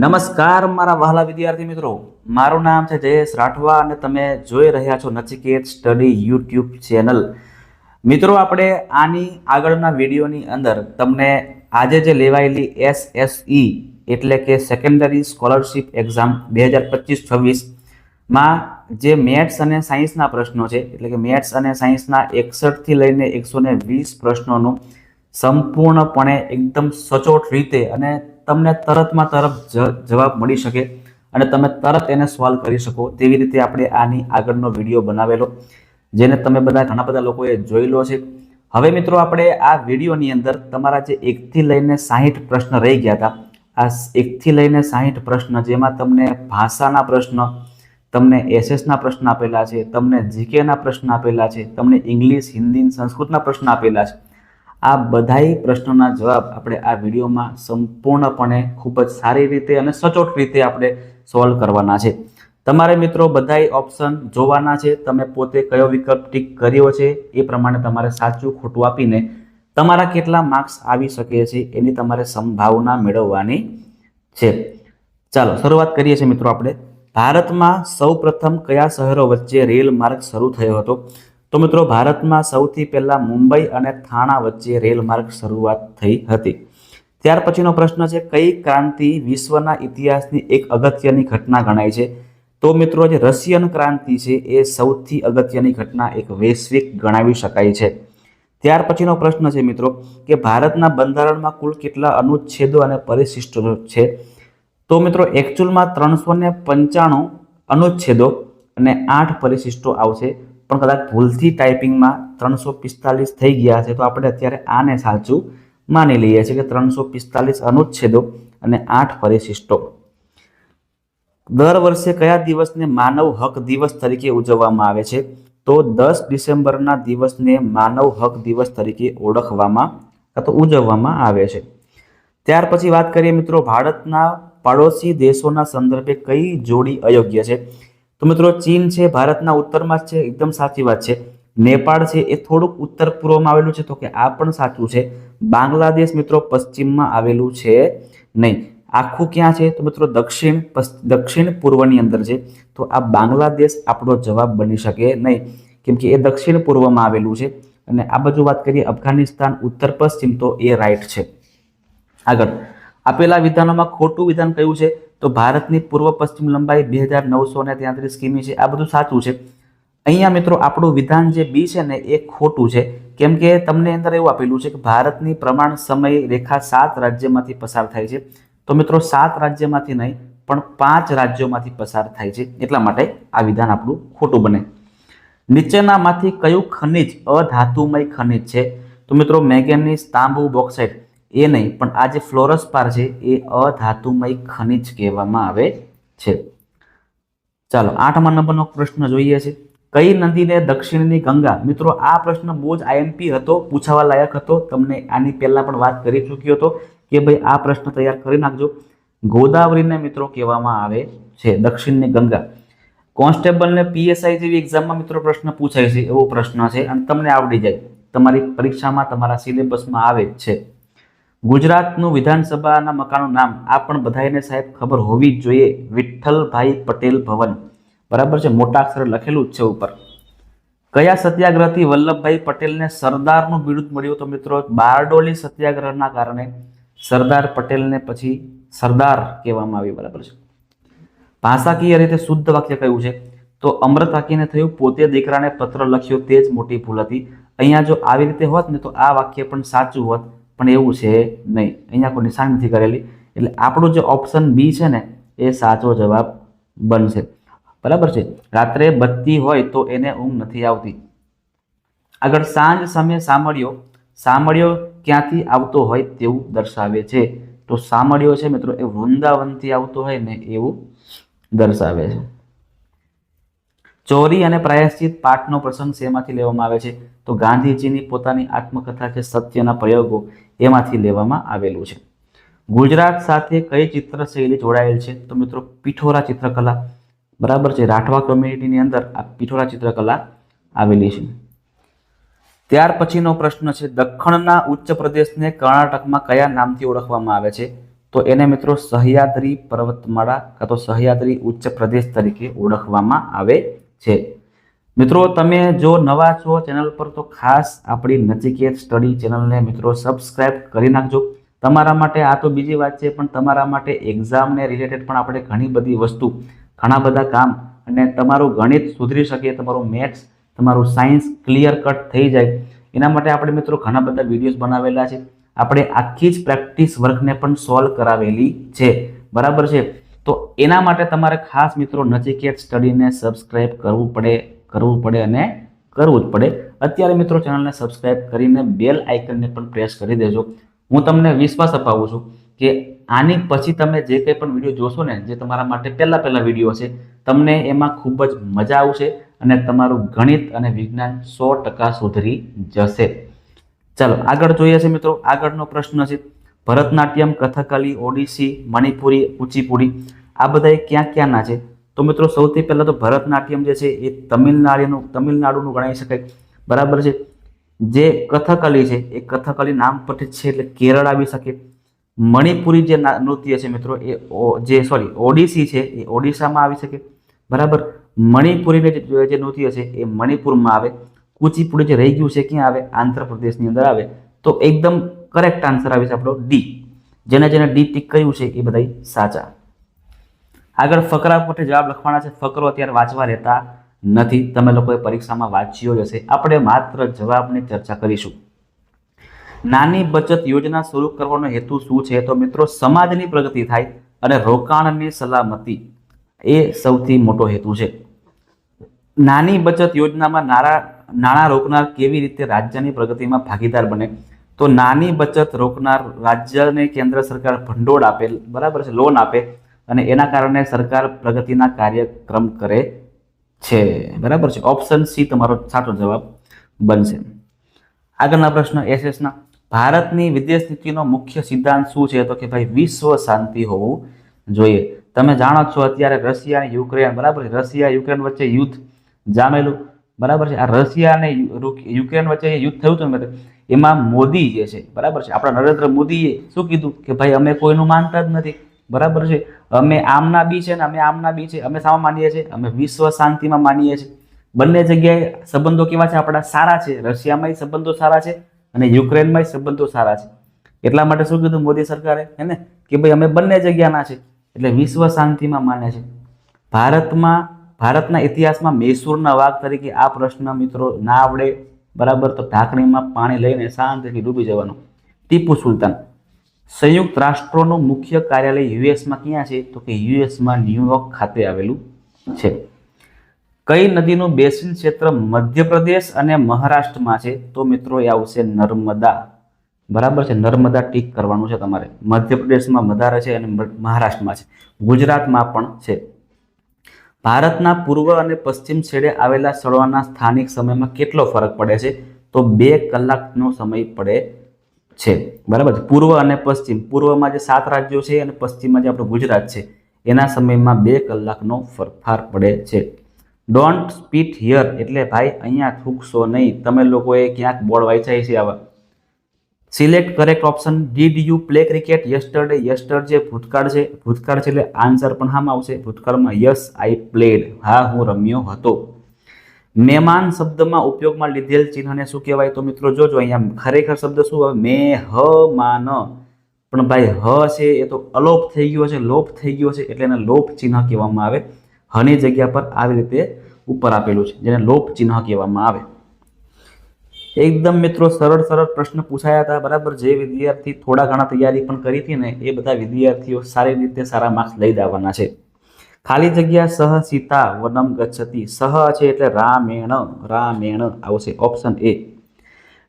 નમસ્કાર મારા વહાલા વિદ્યાર્થી મિત્રો. મારું નામ છે જયેશ રાઠવા અને તમે જોઈ રહ્યા છો નચિકેત સ્ટડી યુટ્યુબ ચેનલ. મિત્રો, આપણે આની આગળના વિડીયોની અંદર તમને આજે જે લેવાયેલી એસએસઈ એટલે કે સેકન્ડરી સ્કોલરશિપ એક્ઝામ બે હજાર પચીસ છવ્વીસમાં જે મેથ્સ અને સાયન્સના પ્રશ્નો છે, એટલે કે મેથ્સ અને સાયન્સના એકસઠથી લઈને એકસો વીસ પ્રશ્નોનું સંપૂર્ણપણે એકદમ સચોટ રીતે અને તમને તરતમાં તરત જવાબ મળી શકે અને તમે તરત એને સોલ્વ કરી શકો. તેવી રીતે આપણે આની આગળનો વીડિયો બનાવેલો, જેને તમે બધા ઘણા બધા લોકોએ જોયેલો છે હવે મિત્રો આપણે આ વિડીયોની અંદર તમારા જે એકથી લઈને સાહીઠ પ્રશ્ન રહી ગયા હતા, આ એકથી લઈને સાહીઠ પ્રશ્ન જેમાં તમને ભાષાના પ્રશ્ન, તમને એસએસના પ્રશ્ન આપેલા છે, તમને જીકેના પ્રશ્ન આપેલા છે, તમને ઇંગ્લિશ હિન્દી સંસ્કૃતના પ્રશ્ન આપેલા છે. આ બધાય પ્રશ્નોના જવાબ આપણે આ વિડીયોમાં સંપૂર્ણપણે ખૂબ જ સારી રીતે અને સચોટ રીતે આપણે સોલ્વ કરવાના છે. તમારે મિત્રો બધાય ઓપ્શન જોવાના છે. તમે પોતે કયો વિકલ્પ ટીક કર્યો છે એ પ્રમાણે તમારે સાચું ખોટું આપીને તમારા કેટલા માર્ક્સ આવી શકે છે એની તમારે સંભાવના મેળવવાની છે. ચાલો, શરૂઆત કરીએ છીએ મિત્રો આપણે. ભારતમાં સૌપ્રથમ કયા શહેરો વચ્ચે રેલ માર્ગ શરૂ થયો હતો? તો મિત્રો, ભારતમાં સૌથી પહેલા મુંબઈ અને થાણા વચ્ચે રેલ માર્ગ શરૂઆત થઈ હતી. ત્યાર પછીનો પ્રશ્ન છે, કઈ ક્રાંતિ વિશ્વના ઇતિહાસની એક અગત્યની ઘટના ગણાય છે? તો મિત્રો, જે રશિયન ક્રાંતિ છે, એ સૌથી અગત્યની ઘટના એક વૈશ્વિક ગણાવી શકાય છે. ત્યાર પછીનો પ્રશ્ન છે મિત્રો, કે ભારતના બંધારણમાં કુલ કેટલા અનુચ્છેદો અને પરિશિષ્ટો છે? તો મિત્રો એકચ્યુઅલમાં ત્રણસો પંચાણું અનુચ્છેદો અને આઠ પરિશિષ્ટો આવશે. પણ કદાચ ભૂલથી ટાઈપિંગમાં ત્રણસો પિસ્તાલીસ થઈ ગયા છે, તો આપણે અત્યારે આને સાચું માની લઈએ છીએ કે ત્રણસો પિસ્તાલીસ અનુચ્છેદો અને આઠ પરિશિષ્ટો. દર વર્ષે કયા દિવસને માનવ હક દિવસ તરીકે ઉજવવામાં આવે છે? તો દસ ડિસેમ્બરના દિવસને માનવ હક દિવસ તરીકે ઓળખવામાં અથવા ઉજવવામાં આવે છે. ત્યાર પછી વાત કરીએ મિત્રો, ભારતના પાડોશી દેશોના સંદર્ભે કઈ જોડી અયોગ્ય છે? તો મિત્રો, ચીન છે, ભારતના ઉત્તરમાં જ છે, એકદમ સાચી વાત છે. નેપાળ છે, એ થોડુંક ઉત્તર પૂર્વમાં આવેલું છે, તો કે આ પણ સાચું છે. બાંગ્લાદેશ મિત્રો, પશ્ચિમમાં આવેલું છે નહીં. આખું ક્યાં છે? તો મિત્રો, દક્ષિણ દક્ષિણ પૂર્વની અંદર છે. તો આ બાંગ્લાદેશ આપણો જવાબ બની શકે નહીં. કેમ કે એ દક્ષિણ પૂર્વમાં આવેલું છે. અને આ બાજુ વાત કરીએ અફઘાનિસ્તાન, ઉત્તર, પશ્ચિમ, તો એ રાઈટ છે. આગળ. આપેલા વિધાનોમાં ખોટું વિધાન કયું છે? તો ભારતની પૂર્વ પશ્ચિમ લંબાઈ બે હજાર નવસો ને તેત્રીસ કિમી છે. આ બધું સાચું છે. અહીંયા મિત્રો આપણું વિધાન જે બી છે ને એ ખોટું છે. કેમ કે તમને અંદર એવું આપેલું છે કે ભારતની પ્રમાણ સમય રેખા સાત રાજ્યમાંથી પસાર થાય છે. તો મિત્રો સાત રાજ્યમાંથી નહીં, પણ પાંચ રાજ્યોમાંથી પસાર થાય છે. એટલા માટે આ વિધાન આપણું ખોટું બને. નીચેનામાંથી કયું ખનિજ અધાતુમય ખનિજ છે? તો મિત્રો મેંગેનીઝ, તાંબુ, બોક્સાઇટ. એ નહીં, પણ આ જે ફ્લોરસપાર છે એ અધાતુમય ખનિજ કહેવામાં આવે છે. ચાલો આઠમા નંબરનો પ્રશ્ન જોઈએ છે. કઈ નદીને દક્ષિણની ગંગા? મિત્રો, આ પ્રશ્ન બહુ જ આઈએમપી હતો, પૂછાવા લાયક હતો. તમને આની પહેલાં પણ વાત કરી ચૂક્યો હતો કે ભાઈ આ પ્રશ્ન તૈયાર કરી નાખજો. ગોદાવરીને મિત્રો કહેવામાં આવે છે, દક્ષિણની ગંગા. કોન્સ્ટેબલને પીએસઆઈ જેવી એક્ઝામમાં મિત્રો પ્રશ્ન પૂછાય છે, એવો પ્રશ્ન છે અને તમને આવડી જાય. તમારી પરીક્ષામાં તમારા સિલેબસમાં આવે છે. ગુજરાતનું વિધાનસભાના મકાનનું નામ આ પણ બધાને સાહેબ ખબર હોવી જ જોઈએ. વિઠ્ઠલભાઈ પટેલ ભવન. બરાબર છે? મોટા અક્ષરે લખેલું જ છે ઉપર. કયા સત્યાગ્રહથી વલ્લભભાઈ પટેલને સરદારનું બિરુદ મળ્યું તો મિત્રો? બારડોલી સત્યાગ્રહના કારણે સરદાર પટેલને પછી સરદાર કહેવામાં આવ્યું. બરાબર છે? ભાષાકીય રીતે શુદ્ધ વાક્ય કયું છે? તો અમૃત વાક્યને થયું, પોતે દીકરાને પત્ર લખ્યો, તે જ મોટી ભૂલ હતી. અહીંયા જો આવી રીતે હોત ને તો આ વાક્ય પણ સાચું હોત. પણ એવું છે નહીં. અહીંયા કોઈ નિશાન નથી કરેલી. એટલે આપણો જે ઓપ્શન બી છે ને, એ સાચો જવાબ બનશે. બરાબર છે? રાત્રે બત્તી હોય તો એને ઊંઘ નથી આવતી. આગળ સાંજ સમયે સામળ્યો સામળ્યો ક્યાંથી આવતો હોય તેવું દર્શાવે છે. તો સામળ્યો છે મિત્રો, એ વૃંદાવનથી આવતો હોય ને એવું દર્શાવે છે. ચોરી અને પ્રાયશ્ચિત પાઠનો પ્રસંગ શેમાંથી લેવામાં આવે છે? તો ગાંધીજીની પોતાની આત્મકથા છે સત્યના પ્રયોગો એમાંથી લેવામાં આવેલું છે. ગુજરાત સાથે કઈ ચિત્રશૈલી જોડાયેલ છે? તો મિત્રો, પિઠોરા ચિત્રકલા. બરાબર છે? રાઠવા કમ્યુનિટીની અંદર આ પિઠોરા ચિત્રકલા આવેલી છે. ત્યાર પછીનો પ્રશ્ન છે દખણના ઉચ્ચ પ્રદેશને કર્ણાટકમાં કયા નામથી ઓળખવામાં આવે છે? તો એને મિત્રો સહ્યાદ્રી પર્વતમાળા, કાં તો સહ્યાદ્રી ઉચ્ચ પ્રદેશ તરીકે ઓળખવામાં આવે છે. મિત્રો, તમે જો નવા છો ચેનલ પર, તો ખાસ આપણી નચિકેત સ્ટડી ચેનલને મિત્રો સબસ્ક્રાઇબ કરી નાખજો. તમારા માટે આ તો બીજી વાત છે, પણ તમારા માટે એક્ઝામને રિલેટેડ પણ આપણે ઘણી બધી વસ્તુ, ઘણા બધા કામ અને તમારું ગણિત સુધરી શકે, તમારું મેથ્સ, તમારું સાયન્સ ક્લિયર કટ થઈ જાય. એના માટે આપણે મિત્રો ઘણા બધા વિડીયોઝ બનાવેલા છે. આપણે આખી જ પ્રેક્ટિસ વર્કને પણ સોલ્વ કરાવેલી છે. બરાબર છે? તો એના માટે તમારે ખાસ મિત્રો નચિકેત સ્ટડીને સબસ્ક્રાઇબ કરવું પડે. કરવું પડે અને કરવું જ પડે. અત્યારે મિત્રો ચેનલને સબસ્ક્રાઇબ કરીને બેલ આઇકનને પણ પ્રેસ કરી દેજો. હું તમને વિશ્વાસ અપાવું છું કે આની પછી તમે જે કંઈ પણ વીડિયો જોશો ને, જે તમારા માટે પહેલા પહેલાં વીડિયો છે તમને એમાં ખૂબ જ મજા આવશે અને તમારું ગણિત અને વિજ્ઞાન સો ટકા સુધરી જશે. ચાલો, આગળ જોઈએ છે મિત્રો. આગળનો પ્રશ્ન છે, ભરતનાટ્યમ, કથકલી, ઓડિસી, મણિપુરી, કુચીપુડી, આ બધા ક્યાં ક્યાંના છે? તો મિત્રો, સૌથી પહેલાં તો ભરતનાટ્યમ જે છે એ તમિલનાડુનું તમિલનાડુનું ગણાવી શકાય. બરાબર છે? જે કથકલી છે, એ કથકલી નામ પરથી છે એટલે કેરળ આવી શકે. મણિપુરી જે નૃત્ય છે મિત્રો, એ જે સોરી ઓડિસી છે, એ ઓડિશામાં આવી શકે. બરાબર? મણિપુરીને જે નૃત્ય છે, એ મણિપુરમાં આવે. કુચીપુડી જે રહી ગયું છે, ક્યાં આવે? આંધ્રપ્રદેશની અંદર આવે. તો એકદમ કરેક્ટ આન્સર આવે છે આપણો ડી. જેને જેને ડી ટીક કર્યું છે, એ બધા સાચા. આગળ ફકરા પોતે જવાબ લખવાના છે, ફકરો અત્યારે વાંચવા રહેતા નથી. તમે લોકોએ પરીક્ષામાં વાંચ્યો જ હશે. આપણે માત્ર જવાબની ચર્ચા કરીશું. નાની બચત યોજના શરૂ કરવાનો હેતુ શું છે? તો મિત્રો, સમાજની પ્રગતિ થાય અને રોકાણની સલામતી એ સૌથી મોટો હેતુ છે. નાની બચત યોજનામાં નાણાં નાણાં રોકનાર કેવી રીતે રાજ્યની પ્રગતિમાં ભાગીદાર બને? તો નાની બચત રોકનાર રાજ્યને કેન્દ્ર સરકાર ભંડોળ આપે, બરાબર છે, લોન આપે. અને એના કારણે સરકાર પ્રગતિના કાર્યક્રમ કરે છે. બરાબર છે? ઓપ્શન સી તમારો સાચો જવાબ બનશે. આગળના પ્રશ્ન એસએસના ભારતની વિદેશ નીતિનો મુખ્ય સિદ્ધાંત શું છે? તો કે ભાઈ, વિશ્વ શાંતિ હોવું જોઈએ. તમે જાણો છો અત્યારે રશિયા, યુક્રેન, બરાબર છે? રશિયા, યુક્રેન વચ્ચે યુદ્ધ જામેલું. બરાબર છે? આ રશિયા અને યુક્રેન વચ્ચે યુદ્ધ થયું હતું એમાં મોદી જે છે, બરાબર છે? આપણા નરેન્દ્ર મોદીએ શું કીધું? કે ભાઈ, અમે કોઈનું માનતા જ નથી. બરાબર છે? અમે આમના બી છે ને અમે આમના બી છે. અમે શામાં માનીએ છીએ. અમે વિશ્વ શાંતિમાં માનીએ છીએ. બંને જગ્યાએ સંબંધો કેવા છે? આપણા સારા છે. રશિયામાંય સંબંધો સારા છે અને યુક્રેનમાંય સંબંધો સારા છે. એટલા માટે શું કીધું મોદી સરકારે? હે ને? કે ભાઈ અમે બંને જગ્યાના છે. એટલે વિશ્વ શાંતિમાં માને છે. ભારતમાં, ભારતના ઇતિહાસમાં મૈસૂરના વાઘ તરીકે આ પ્રશ્ન મિત્રો ના આવડે. બરાબર? તો ઢાંકણીમાં પાણી લઈને શાંતિથી ડૂબી જવાનું. ટીપુ સુલતાન. સંયુક્ત રાષ્ટ્રોનું મુખ્ય કાર્યાલય યુએસમાં ક્યાં છે? તો કે યુએસમાં ન્યુયોર્ક ખાતે આવેલું છે. કઈ નદીનું બેસિન ક્ષેત્ર મધ્યપ્રદેશ અને મહારાષ્ટ્રમાં છે? તો મિત્રો, એ આવશે નર્મદા. બરાબર છે? નર્મદા ટીક કરવાનું છે તમારે. મધ્યપ્રદેશમાં વધારે છે અને મહારાષ્ટ્રમાં છે. ગુજરાતમાં પણ છે. ભારતના પૂર્વ અને પશ્ચિમ છેડે આવેલા સ્થળોના સ્થાનિક સમયમાં કેટલો ફરક પડે છે? તો બે કલાકનો સમય પડે છે. બરાબર પૂર્વ અને પશ્ચિમ. પૂર્વમાં જે સાત રાજ્યો છે અને પશ્ચિમમાં જે આપણું ગુજરાત છે, એના સમયમાં બે કલાકનો ફરફાર પડે છે. ડોન્ટ સ્પીટ હિયર એટલે ભાઈ, અહીંયા થૂકશો નહીં. તમે લોકોએ ક્યાંક બોર્ડ વાંચાય છે આવા. Select correct option did you play cricket yesterday yester જે ભૂતકાળ છે ભૂતકાળ છે એટલે આન્સર પણ હામાં આવશે. ભૂતકાળમાં યસ આઈ પ્લેડ હા, હું રમ્યો હતો. મહેમાન શબ્દમાં ઉપયોગમાં લીધેલ ચિહ્નને શું કહેવાય? તો મિત્રો જોજો, અહીંયા ખરેખર શબ્દ શું? આવે મે, હ માન પણ ભાઈ, હ છે એ તો અલોપ થઈ ગયો છે, લોપ થઈ ગયો છે, એટલે એને લોપ ચિહ્ન કહેવામાં આવે. હની જગ્યા પર આવી રીતે ઉપર આપેલું છે, જેને લોપ ચિહ્ન કહેવામાં આવે. એકદમ મિત્રો સરળ સરળ પ્રશ્ન પૂછાયા હતા, બરાબર? જે વિદ્યાર્થી થોડા ઘણા તૈયારી પણ કરી હતી ને, એ બધા વિદ્યાર્થીઓ સારી રીતે સારા માર્ક્સ લઈ દેવાના છે. ખાલી જગ્યા સહ સીતા વનમ ગચ્છતી. સહ છે એટલે રામેણ રામેણ. આવશે ઓપ્શન એ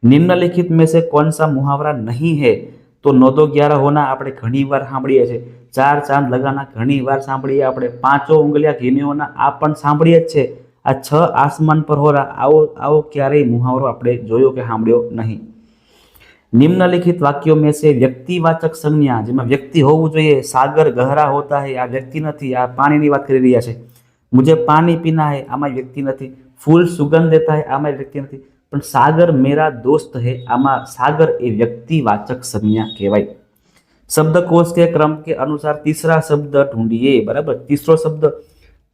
નિમ્નલિખિત મેં સે કોણ મુહાવરા નહીં હે? તો નોંધો ગ્યારા હોના આપણે ઘણી વાર સાંભળીએ છીએ ચાર ચાંદ લગાના ઘણી વાર સાંભળીએ આપણે. પાંચો ઉંગલિયા ઘીમે આ પણ સાંભળીએ જ છે. આ છ આસમાન પર હોરા. આવો આવો ક્યારેય મુહાવરો આપણે જોયો કે સાંભળ્યો નહીં. નિમ્નલિખિત વાક્યો મેં છે, વ્યક્તિવાચક સંજ્ઞા, જેમાં વ્યક્તિ હોવું જોઈએ, સાગર ગહરા હોતા હૈ, આ વ્યક્તિ નથી, આ પાણીની વાત કરી રહ્યા છે. મુજે પાણી પીના હૈ, આમાં વ્યક્તિ નથી. ફૂલ સુગંધ દેતા હૈ, આમાં વ્યક્તિ નથી. પણ સાગર મેરા દોસ્ત હૈ, આમાં સાગર એ વ્યક્તિવાચક સંજ્ઞા કહેવાય. શબ્દકોશ કે ક્રમ કે અનુસાર તીસરા શબ્દ ઢૂંઢીએ, બરાબર? તીસરો શબ્દ.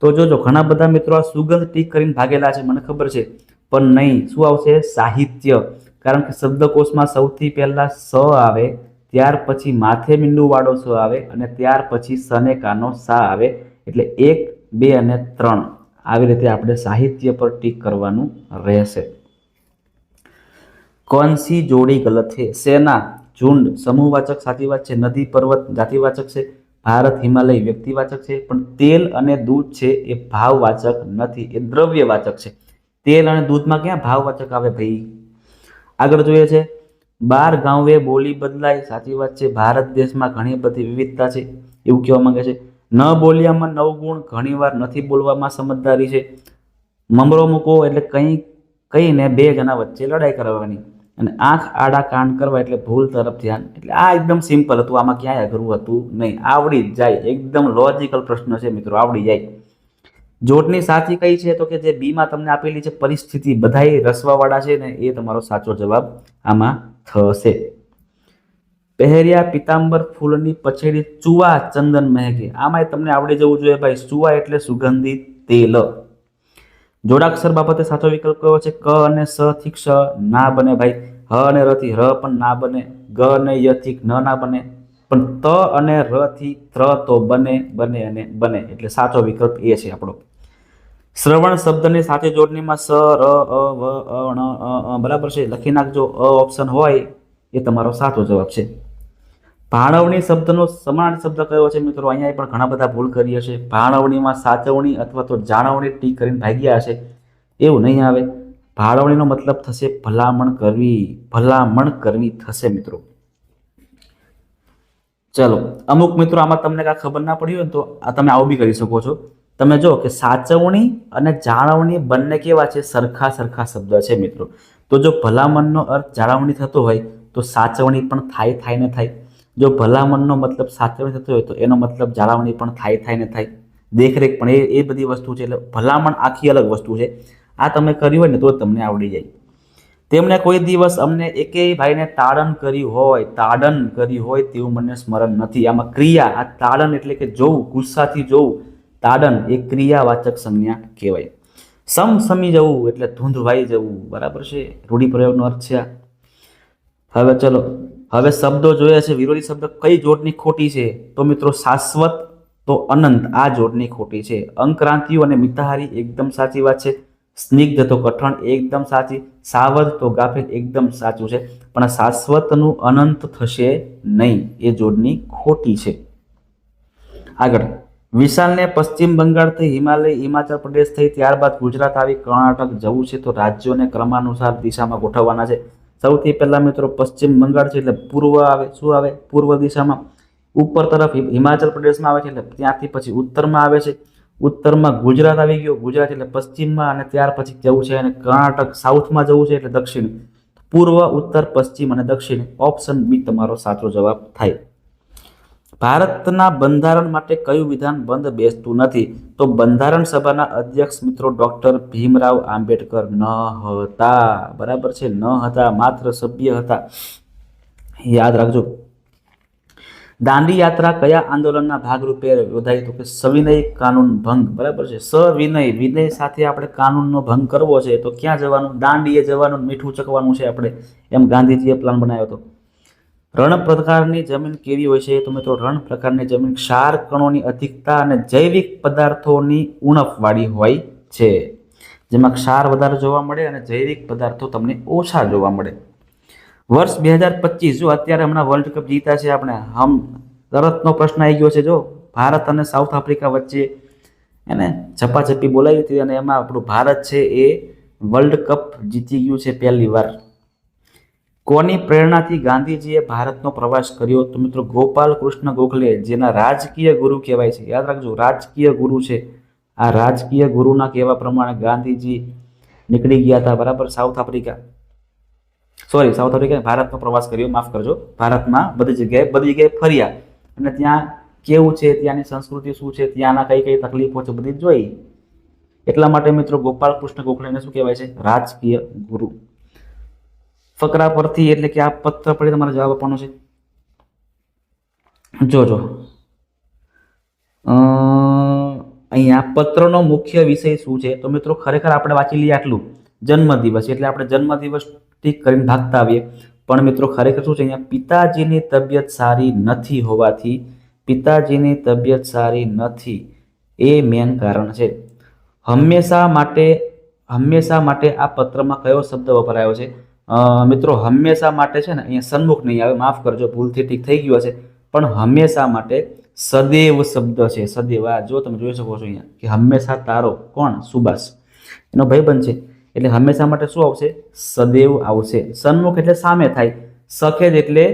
તો જોજો, ઘણા બધા મિત્રો આ સુગંધ ટીક કરીને ભાગેલા છે, મને ખબર છે. પણ નહીં, શું આવશે? સાહિત્ય. કારણ કે શબ્દકોષમાં સૌથી પહેલાં સ આવે, ત્યાર પછી માથે મીંડુંવાળો સ આવે અને ત્યાર પછી સને કાનો સા આવે. એટલે એક, બે અને ત્રણ આવી રીતે આપણે સાહિત્ય પર ટીક કરવાનું રહેશે. કોનસી જોડી ગલત છે સેના, ઝુંડ, સમૂહવાચક સાચી વાત છે, નદી, પર્વત, જાતિવાચક છે, ભારત, હિમાલય, વ્યક્તિવાચક છે, પણ તેલ અને દૂધ છે એ ભાવવાચક નથી, એ દ્રવ્યવાચક છે. તેલ અને દૂધમાં ક્યાં ભાવવાચક આવે ભાઈ? આગળ જોઈએ છે. બાર ગાંવે બોલી બદલાય. સાચી વાત છે, ભારત દેશમાં ઘણી બધી વિવિધતા છે, એવું કહેવા માંગે છે. ન બોલ્યામાં નવ ગુણ ઘણીવાર નથી બોલવામાં સમજદારી છે. મમરો મૂકો એટલે કંઈ, કહીને બે જણા વચ્ચે લડાઈ કરવાની. અને આંખ આડા કાન કરવા એટલે ભૂલ તરફ ધ્યાન. એટલે આ એકદમ સિમ્પલ હતું. આમાં ક્યાંય અઘરું હતું નહીં. આવડી જ જાય. એકદમ લોજિકલ પ્રશ્ન છે મિત્રો. આવડી જાય. જોડની સાચી કઈ છે? તો કે જે બીમાં તમને આપેલી છે પરિસ્થિતિ, બધાય રસવાવાળા છે ને, એ તમારો સાચો જવાબ આમાં થશે. પહેર્યા પિતાંબર ફૂલની પછેડી ચુવા ચંદન મહેકે. આમાંય તમને આવડી જવું જોઈએ ભાઈ, ચુવા એટલે સુગંધિત તેલ. જોડાક્ષર બાબતે સાચો વિકલ્પ કયો છે? ક અને સ થી ક્ષ ના બને ભાઈ. હ અને ર થી ર પણ ના બને. ગ અને ય થી ન ના બને. પણ ત અને ર થી ત્ર તો બને બને અને બને. એટલે સાચો વિકલ્પ એ છે આપણો. શ્રવણ શબ્દની સાથે જોડણીમાં સ, ર, અ, વ, અ અ અ, બરાબર છે. લખી નાખજો. અ ઓપ્શન હોય એ તમારો સાચો જવાબ છે. ભાણવણી શબ્દનો સમાન શબ્દ કયો છે મિત્રો? અહીંયા પણ ઘણા બધા ભૂલ કરી હશે. ભાણવણીમાં સાચવણી અથવા તો જાણવણી ટી કરીને ભાગ્યા હશે. એવું નહીં આવે. ભાળવણીનો મતલબ થશે ભલામણ કરવી. ભલામણ કરવી થશે મિત્રો. ચલો. અમુક મિત્રો આમાં તમને કાંઈ ખબર ના પડી હોય તો તમે આવું બી કરી શકો છો. તમે જો કે સાચવણી અને જાળવણી બંને કેવા છે? સરખા સરખા શબ્દ છે મિત્રો. તો જો ભલામણનો અર્થ જાળવણી થતો હોય, તો સાચવણી પણ થાય થાય ને થાય. જો ભલામણનો મતલબ સાચવણી થતો હોય, તો એનો મતલબ જાળવણી પણ થાય થાય ને થાય. દેખરેખ પણ એ એ બધી વસ્તુ છે એટલે ભલામણ આખી અલગ વસ્તુ છે. આ તમે કર્યું હોય ને, તો તમને આવડી જાય. તેમણે કોઈ દિવસ અમને એકેય ભાઈને તાડન કર્યું હોય, તાડન કર્યું હોય તેવું મને સ્મરણ નથી. આમાં ક્રિયા, આ તાડન એટલે કે જોવું, ગુસ્સાથી જોવું. તાડન એ ક્રિયાવાચક સંજ્ઞા કહેવાય. સમ સમી જવું એટલે ધૂંધવાઈ જવું, બરાબર છે? રૂઢિપ્રયોગનો અર્થ છે હવે ચલો, હવે શબ્દો જોયા છે, વિરોધી શબ્દ કઈ જોડની ખોટી છે? તો મિત્રો શાશ્વત તો અનંત, આ જોડની ખોટી છે. અંક્રાંતિઓ અને મિતાહારી એકદમ સાચી વાત છે. સ્નિગ્ધ તો કઠણ, એકદમ સાચી. સાવધ તો ગાફેલ, એકદમ સાચું છે. પણ શાશ્વતનું અનંત થશે નહીં, એ જોડની ખોટી છે. આગળ. વિશાલને પશ્ચિમ બંગાળથી હિમાલય, હિમાચલ પ્રદેશ થઈ ત્યારબાદ ગુજરાત આવી કર્ણાટક જવું છે તો રાજ્યોને ક્રમાનુસાર દિશામાં ગોઠવવાના છે. સૌથી પહેલા મિત્રો પશ્ચિમ બંગાળ છે એટલે પૂર્વ આવે, શું આવે? પૂર્વ દિશામાં. ઉપર તરફ હિમાચલ પ્રદેશમાં આવે છે એટલે ત્યાંથી પછી ઉત્તરમાં આવે છે. ઉત્તરમાં ગુજરાત આવી ગયો, ગુજરાત એટલે પશ્ચિમમાં અને ત્યાર પછી જવું છે અને કર્ણાટક સાઉથમાં જવું છે એટલે દક્ષિણ. પૂર્વ, ઉત્તર, પશ્ચિમ અને દક્ષિણ. ઓપ્શન બી તમારો સાચો જવાબ થાય. ભારતના બંધારણ માટે કયું વિધાન બંધ બેસતું નથી? તો બંધારણ સભાના અધ્યક્ષ મિત્રો ડોક્ટર ભીમરાવ આંબેડકર ન હતા. બરાબર છે, ન હતા, માત્ર સભ્ય હતા. યાદ રાખજો. દાંડી યાત્રા કયા આંદોલનના ભાગરૂપે યોજાઈ? તો કે સવિનય કાનૂન ભંગ. બરાબર છે, સવિનય, વિનય સાથે આપણે કાનૂનનો ભંગ કરવો છે. તો ક્યાં જવાનું? દાંડીએ જવાનું, મીઠું ચકવાનું છે આપણે. એમ ગાંધીજીએ પ્લાન બનાવ્યો હતો. રણ પ્રકારની જમીન કેવી હોય છે? તો મિત્રો, રણ પ્રકારની જમીન ક્ષાર કણોની અધિકતા અને જૈવિક પદાર્થોની ઉણપવાળી હોય છે. જેમાં ક્ષાર વધારે જોવા મળે અને જૈવિક પદાર્થો તમને ઓછા જોવા મળે. વર્ષ બે હજાર પચીસ, જો અત્યારે હમણાં વર્લ્ડ કપ જીતા છે આપણે, હમ, તરતનો પ્રશ્ન આવી ગયો છે, જો, ભારત અને સાઉથ આફ્રિકા વચ્ચે, એને ઝપાઝપી બોલાવી હતી અને એમાં આપણું ભારત છે એ વર્લ્ડ કપ જીતી ગયું છે પહેલી વાર. કોની પ્રેરણાથી ગાંધીજીએ ભારતનો પ્રવાસ કર્યો? તો મિત્રો ગોપાલ કૃષ્ણ ગોખલે, જેના રાજકીય ગુરુ કહેવાય છે, યાદ રાખજો, રાજકીય ગુરુ છે. આ રાજકીય ગુરુના કહેવા પ્રમાણે ગાંધીજી નીકળી ગયા હતા, બરાબર? South Africa. Sorry South Africa ભારતનો પ્રવાસ કર્યો, માફ કરજો. ભારતમાં બધી જગ્યાએ બધી જગ્યાએ ફર્યા. અને ત્યાં કેવું છે, ત્યાંની સંસ્કૃતિ શું છે, ત્યાંના કઈ કઈ તકલીફો છે, બધી જોઈ. એટલા માટે મિત્રો ગોપાલ કૃષ્ણ ગોખલેને શું કહેવાય છે? રાજકીય ગુરુ. ફકરા પરથી એટલે કે આ પત્ર પર તમારે જવાબ આપવાનો છે. જોજો અહીંયા પત્રનો મુખ્ય વિષય શું છે? તો મિત્રો, ખરેખર આપણે વાંચી લઈએ આટલું. જન્મદિવસ, એટલે આપણે જન્મદિવસ ઠીક કરીને ભાગતા આવીએ. પણ મિત્રો, ખરેખર શું છે? અહીંયા પિતાજીની તબિયત સારી નથી હોવાથી, પિતાજીની તબિયત સારી નથી એ મેન કારણ છે. હંમેશા માટે હંમેશા માટે આ પત્રમાં કયો શબ્દ વપરાયો છે? મિત્રો, હંમેશા માટે છે ને, અહીંયા સન્મુખ નહીં આવે, માફ કરજો, ભૂલથી ઠીક થઈ ગયું હશે. પણ હંમેશા માટે સદૈવ શબ્દ છે, સદૈવ. આ જો તમે જોઈ શકો છો અહીંયા, કે હંમેશા તારો કોણ? સુભાષ. એનો ભાઈબંધ છે. એટલે હંમેશા માટે શું આવશે? સદૈવ આવશે. સન્મુખ એટલે સામે થાય. સખેદ એટલે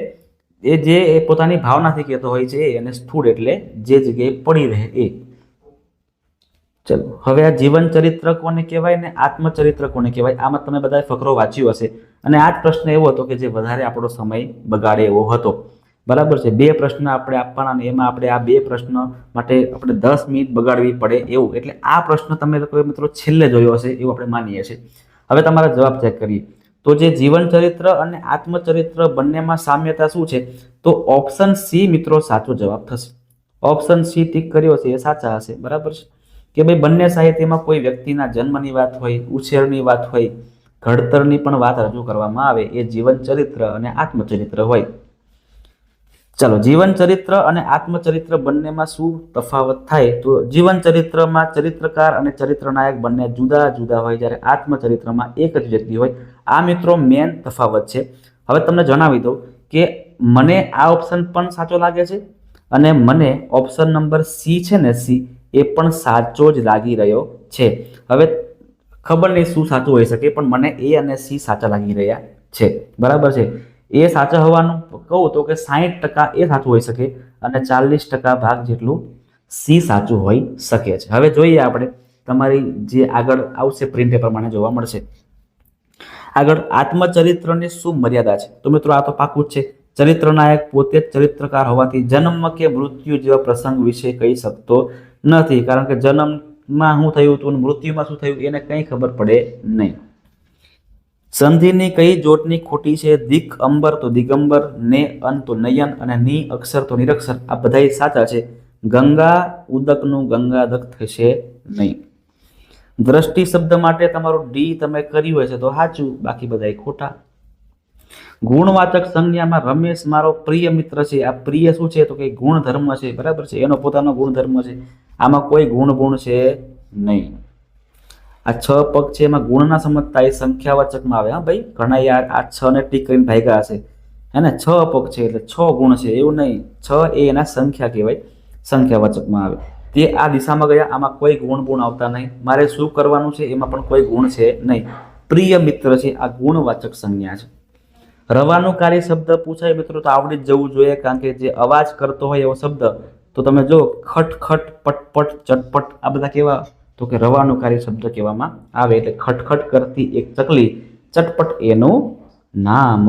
એ જે એ પોતાની ભાવનાથી કહેતો હોય છે અને સ્થૂળ એટલે જે જગ્યાએ પડી રહે, એ. ચલો, હવે આ જીવન ચરિત્ર કોને કહેવાય ને આત્મચરિત્ર કોને કહેવાય, આમાં તમે બધાએ ફકરો વાંચ્યો હશે. અને આ જ પ્રશ્ન એવો હતો કે જે વધારે આપણો સમય બગાડે એવો હતો. બરાબર છે? બે પ્રશ્ન આપણે આપવાના અને એમાં આપણે આ બે પ્રશ્ન માટે આપણે દસ મિનિટ બગાડવી પડે એવું. એટલે આ પ્રશ્ન તમે લોકોએ મિત્રો છેલ્લે જોયો હશે એવું આપણે માનીએ છીએ. હવે તમારા જવાબ ચેક કરીએ. તો જે જીવન ચરિત્ર અને આત્મચરિત્ર બંનેમાં સામ્યતા શું છે? તો ઓપ્શન સી મિત્રો સાચો જવાબ થશે. ઓપ્શન સી ટીક કર્યો છે એ સાચા હશે. બરાબર છે? કે ભાઈ બંને સાહિત્યમાં કોઈ વ્યક્તિના જન્મની વાત હોય, ઉછેરની વાત હોય, ઘડતરની પણ વાત રજૂ કરવામાં આવે, એ જીવન ચરિત્ર અને આત્મચરિત્ર હોય. ચાલો, જીવન ચરિત્ર અને આત્મચરિત્ર બંનેમાં શું તફાવત થાય? તો જીવન ચરિત્રમાં ચરિત્રકાર અને ચરિત્રનાયક બંને જુદા જુદા હોય જ્યારે આત્મચરિત્રમાં એક જ વ્યક્તિ હોય. આ મિત્રો મેન તફાવત છે. હવે તમને જણાવી દઉં કે મને આ ઓપ્શન પણ સાચો લાગે છે અને મને ઓપ્શન નંબર સી છે ને સી એ પણ સાચો જ લાગી રહ્યો છે. હવે ખબર નહીં શું સાચું હોઈ શકે, પણ મને એ અને સી સાચા લાગી રહ્યા છે. બરાબર છે? એ સાચા હોવાનું કહું તો કે સાહીઠ ટકા એ સાચું હોઈ શકે અને ચાલીસ ટકા ભાગ જેટલું સી સાચું હોઈ શકે છે. હવે જોઈએ આપણે તમારી જે આગળ આવશે પ્રિન્ટ એ પ્રમાણે જોવા મળશે. આગળ આત્મચરિત્રની શું મર્યાદા છે? તો મિત્રો આ તો પાકું જ છે. ચરિત્રનાયક પોતે જ ચરિત્રકાર હોવાથી જન્મ કે મૃત્યુ જેવા પ્રસંગ વિશે કહી શકતો નથી, કારણ કે જન્મમાં શું થયું હતું મૃત્યુમાં શું થયું એને કંઈ ખબર પડે નહીં. સંધિની કઈ જોટની ખોટી છે? દિક અંબર તો દિગંબર, ને અન તો નયન, અને ની અક્ષર તો નિરક્ષર. આ બધા સાચા છે. ગંગા ઉદકનું ગંગાદક થશે નહીં. દ્રષ્ટિ શબ્દ માટે તમારું ડી તમે કર્યું હશે તો સાચું, બાકી બધા ખોટા. ગુણવાચક સંજ્ઞામાં રમેશ મારો પ્રિય મિત્ર છે. આ પ્રિય શું છે? તો કે ગુણધર્મ છે. બરાબર છે? એનો પોતાનો ગુણધર્મ છે. આમાં કોઈ ગુણ ગુણ છે નહીં. આ છ પગ છે એમાં ગુણના સમજતા એ સંખ્યાવાચકમાં આવે. હા ભાઈ, ઘણા યાર આ છ ને ટીક કરીને ભાગ્યા હશે. હે ને? છ પગ છે એટલે છ ગુણ છે, એવું નહીં. છ એ એના સંખ્યા કહેવાય સંખ્યાવાચકમાં આવે. તે આ દિશામાં ગયા, આમાં કોઈ ગુણ ગુણ આવતા નહીં. મારે શું કરવાનું છે, એમાં પણ કોઈ ગુણ છે નહીં. પ્રિય મિત્ર છે, આ ગુણવાચક સંજ્ઞા છે. રવાનુકારી શબ્દ પૂછાય મિત્રો, તો આવડી જ જવું જોઈએ, કારણ કે જે અવાજ કરતો હોય એવો શબ્દ તો તમે જો ખટ ખટ પટપટ ચટપટ આ બધા કેવા? તો કે રવાનુકારી શબ્દ કહેવામાં આવે એટલે ખટખટ કરતી એક ચકલી ચટપટ એનું નામ.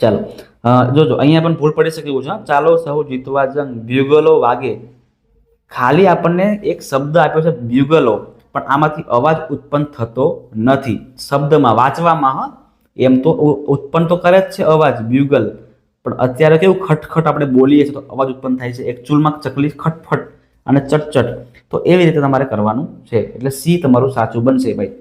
ચાલો જોજો, અહીંયા પણ ભૂલ પડી શકે એવું છે ચાલો સૌ જીતવા જંગ બ્યુગલો વાગે. ખાલી આપણને એક શબ્દ આપ્યો છે બ્યુગલો પણ આમાંથી અવાજ ઉત્પન્ન થતો નથી. શબ્દમાં વાંચવામાં એમ તો ઉત્પન્ન તો કરે જ છે અવાજ બ્યુગલ પણ અત્યારે કેવું ખટખટ આપણે બોલીએ છીએ તો અવાજ ઉત્પન્ન થાય છે. એકચ્યુઅલમાં ચકલી ખટફટ અને ચટચટ. તો એવી રીતે તમારે કરવાનું છે. એટલે સી તમારું સાચું બનશે ભાઈ.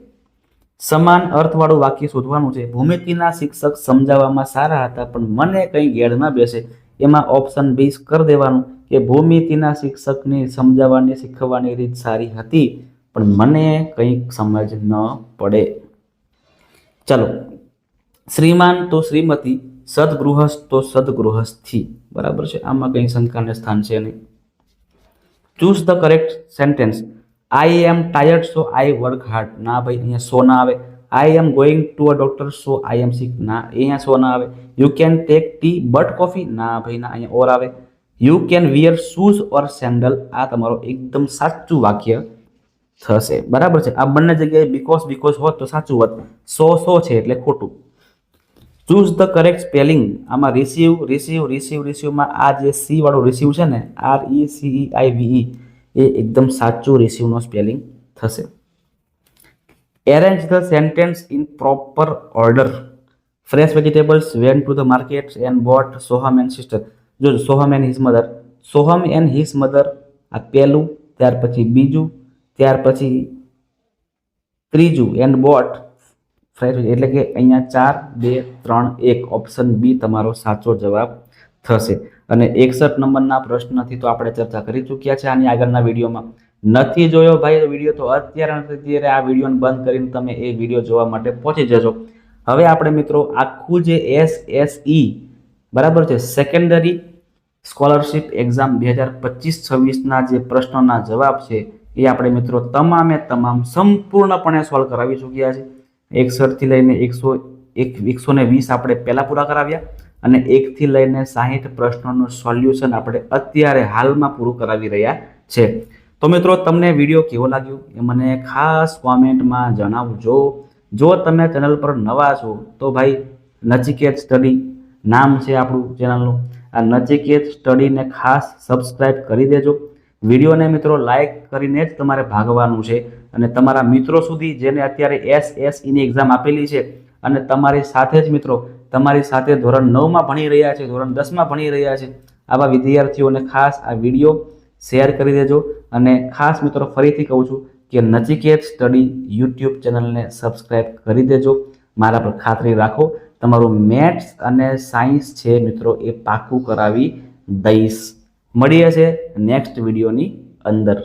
સમાન અર્થવાળું વાક્ય શોધવાનું છે. ભૂમિતિના શિક્ષક સમજાવવામાં સારા હતા, પણ મને કંઈ ગેડ ના બેસે. એમાં ઓપ્શન બી કરી દેવાનું કે ભૂમિતિના શિક્ષકની સમજાવવાની, શીખવવાની રીત સારી હતી, પણ મને કંઈક સમજ ન પડે. ચલો. શ્રીમાન તો શ્રીમતી સદગૃહસ્થ તો સદગૃહસ્થથી બરાબર છે? આમાં કંઈ શંકાને સ્થાન છે નહીં. Choose the correct sentence I am tired so I work hard ના ભાઈ, અહીંયા સો ના આવે. I am going to a doctor so I am sick ના, અહીંયા સો ના આવે. You can take tea but coffee ના ભાઈ, ના, અહીંયા ઓર આવે. You can wear shoes or sandal આ તમારો એકદમ સાચું વાક્ય થશે. બરાબર છે? આ બંને જગ્યાએ બીકોઝ બીકોઝ હોત તો સાચું હોત. સો સો છે એટલે ખોટું. ચૂઝ ધ કરેક્ટ સ્પેલિંગ આમાં રિસીવ રિસીવ રિસીવ રિસીવમાં આ જે સી વાળું રિસીવ છે ને આર ઈ સી આઈ વી એ એકદમ સાચું રિસીવનો સ્પેલિંગ થશે. Arrange the sentence in proper order fresh vegetables went to the market and bought Soham and sister જો Soham and his mother Soham and his mother આ પહેલું, ત્યાર પછી બીજું, ત્યાર પછી ત્રીજું એન્ડ બોટ ફ્રાઈડ એટલે કે અહીંયા ચાર, બે, ત્રણ, એક. ઓપ્શન બી તમારો સાચો જવાબ થશે. અને એકસઠ નંબરના પ્રશ્નથી તો આપણે ચર્ચા કરી ચૂક્યા છે આની આગળના વિડીયોમાં. નથી જોયો ભાઈ વીડિયો તો અત્યારે અત્યારે આ વિડીયોને બંધ કરીને તમે એ વીડિયો જોવા માટે પહોંચી જજો. હવે આપણે મિત્રો આખું જે એસ એસ ઈ બરાબર છે સેકન્ડરી સ્કોલરશિપ એક્ઝામ બે હજાર પચીસ, છવ્વીસના જે પ્રશ્નોના જવાબ છે, એ આપણે મિત્રો તમામે તમામ સંપૂર્ણપણે સોલ્વ કરાવી ચૂક્યા છે. એકસઠથી લઈને એકસો એક, એકસો ને વીસ આપણે પહેલાં પૂરા કરાવ્યા અને એકથી લઈને સાહીઠ પ્રશ્નોનું સોલ્યુશન આપણે અત્યારે હાલમાં પૂરું કરાવી રહ્યા છે. તો મિત્રો, તમને વીડિયો કેવો લાગ્યો એ મને ખાસ કોમેન્ટમાં જણાવજો. જો તમે ચેનલ પર નવા છો, તો ભાઈ નચિકેત સ્ટડી નામ છે આપણું ચેનલનું. આ નચિકેત સ્ટડીને ખાસ સબસ્ક્રાઈબ કરી દેજો. વિડીયોને મિત્રો લાઇક કરીને જ તમારે ભાગવાનું છે અને તમારા મિત્રો સુધી જેને અત્યારે એસ એસ ઈની એક્ઝામ આપેલી છે અને તમારી સાથે જ મિત્રો તમારી સાથે ધોરણ નવમાં ભણી રહ્યા છે, ધોરણ દસમાં ભણી રહ્યા છે, આવા વિદ્યાર્થીઓને ખાસ આ વીડિયો શેર કરી દેજો અને ખાસ મિત્રો ફરીથી કહું છું કે નચિકેત સ્ટડી યુટ્યુબ ચેનલને સબસ્ક્રાઈબ કરી દેજો. મારા પર ખાતરી રાખો. તમારું મેથ્સ અને સાયન્સ છે મિત્રો એ પાકું કરાવી દઈશ. મળીએ છે નેક્સ્ટ વિડીયોની અંદર.